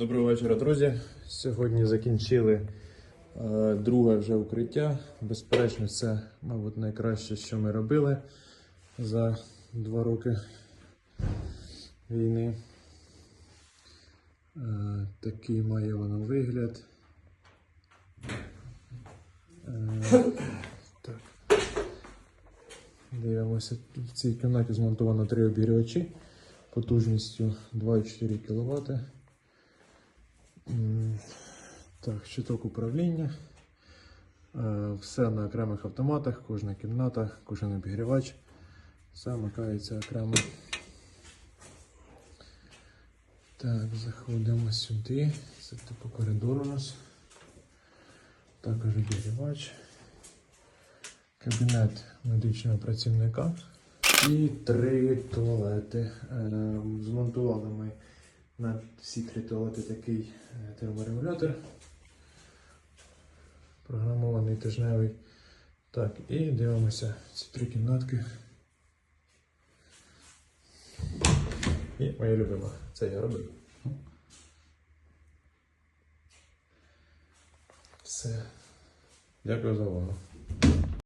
Доброго вечора, друзі. Сьогодні закінчили е, друге вже укриття. Безперечно, це, мабуть, найкраще, що ми робили за два роки війни. Е, такий має воно вигляд. Е, так. Дивимося, в цій кімнаті змонтовано три обігрівачі потужністю 2,4 кВт. Так, щиток управління. Е, Все на окремих автоматах, кожна кімната, кожен обігрівач. Все вмикається окремо. Так, заходимо сюди. Це типу коридор у нас. Також обігрівач. Кабінет медичного працівника. І три туалети. Е, Змонтували ми на всі три туалети такий е, терморегулятор. Програмований тижневий. Так, і дивимося ці три кімнатки. І моя любима. Це я робив. Все. Дякую за увагу.